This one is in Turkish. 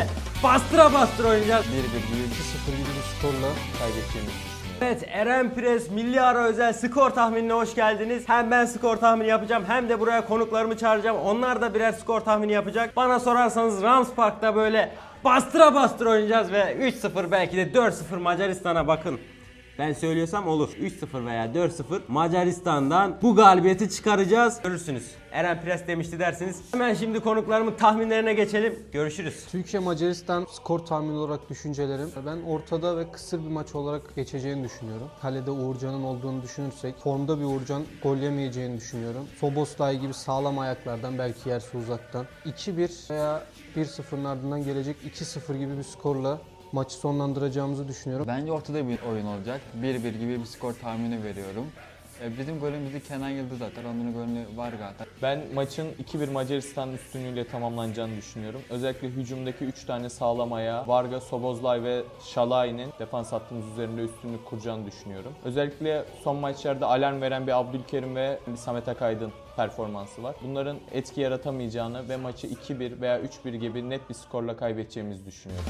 Bastıra bastıra oynayacağız. 1-1 gibi 2-0 gibi bir skorla düşünüyorum. Evet Eren Pres Milli Ara Özel skor tahminine hoş geldiniz. Hem ben skor tahmini yapacağım hem de buraya konuklarımı çağıracağım. Onlar da birer skor tahmini yapacak. Bana sorarsanız Rams Park'ta böyle bastıra bastıra oynayacağız ve 3-0 belki de 4-0 Macaristan'a bakın. Ben söylüyorsam olur. 3-0 veya 4-0 Macaristan'dan bu galibiyeti çıkaracağız. Görürsünüz. Eren Pres demişti dersiniz. Hemen şimdi konuklarımın tahminlerine geçelim. Görüşürüz. Türkiye Macaristan skor tahmini olarak düşüncelerim. Ben ortada ve kısır bir maç olarak geçeceğini düşünüyorum. Kalede Uğurcan'ın olduğunu düşünürsek formda bir Uğurcan gol yemeyeceğini düşünüyorum. Soboslay gibi sağlam ayaklardan belki yerse uzaktan 2-1 veya 1-0'ın ardından gelecek 2-0 gibi bir skorla maçı sonlandıracağımızı düşünüyorum. Bence ortada bir oyun olacak. 1-1 gibi bir skor tahmini veriyorum. E, Bizim golümüzü Kenan Yıldız atar. Onun golünü Varga atar. Ben maçın 2-1 Macaristan üstünlüğüyle tamamlanacağını düşünüyorum. Özellikle hücumdaki 3 tane sağlam ayağı Varga, Sobozlay ve Şalay'ın defans hattımız üzerinde üstünlük kuracağını düşünüyorum. Özellikle son maçlarda alarm veren bir Abdülkerim ve bir Samet Akaydın performansı var. Bunların etki yaratamayacağını ve maçı 2-1 veya 3-1 gibi net bir skorla kaybedeceğimizi düşünüyorum.